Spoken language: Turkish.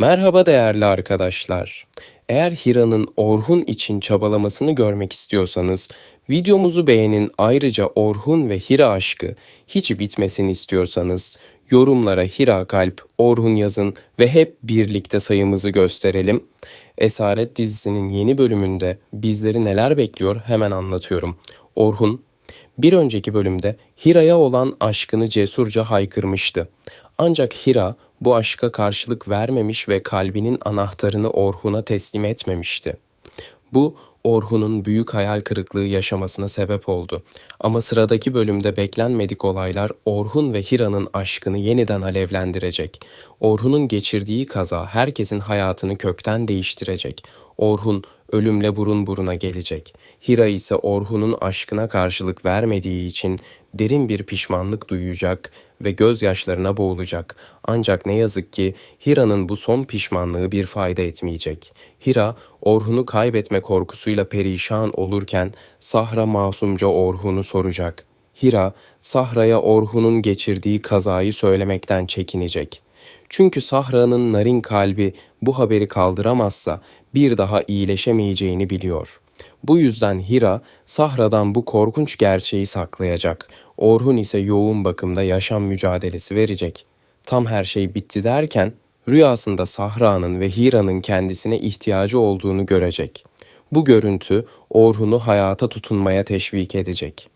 Merhaba değerli arkadaşlar. Eğer Hira'nın Orhun için çabalamasını görmek istiyorsanız videomuzu beğenin. Ayrıca Orhun ve Hira aşkı hiç bitmesini istiyorsanız yorumlara Hira kalp, Orhun yazın ve hep birlikte sayımızı gösterelim. Esaret dizisinin yeni bölümünde bizleri neler bekliyor hemen anlatıyorum. Orhun bir önceki bölümde Hira'ya olan aşkını cesurca haykırmıştı. Ancak Hira bu aşka karşılık vermemiş ve kalbinin anahtarını Orhun'a teslim etmemişti. Bu Orhun'un büyük hayal kırıklığı yaşamasına sebep oldu. Ama sıradaki bölümde beklenmedik olaylar Orhun ve Hira'nın aşkını yeniden alevlendirecek. Orhun'un geçirdiği kaza herkesin hayatını kökten değiştirecek. Orhun ölümle burun buruna gelecek. Hira ise Orhun'un aşkına karşılık vermediği için derin bir pişmanlık duyacak ve gözyaşlarına boğulacak. Ancak ne yazık ki Hira'nın bu son pişmanlığı bir fayda etmeyecek. Hira, Orhun'u kaybetme korkusuyla perişan olurken Sahra masumca Orhun'u soracak. Hira, Sahra'ya Orhun'un geçirdiği kazayı söylemekten çekinecek. Çünkü Sahra'nın narin kalbi bu haberi kaldıramazsa bir daha iyileşemeyeceğini biliyor. Bu yüzden Hira Sahra'dan bu korkunç gerçeği saklayacak. Orhun ise yoğun bakımda yaşam mücadelesi verecek. Tam her şey bitti derken rüyasında Sahra'nın ve Hira'nın kendisine ihtiyacı olduğunu görecek. Bu görüntü Orhun'u hayata tutunmaya teşvik edecek.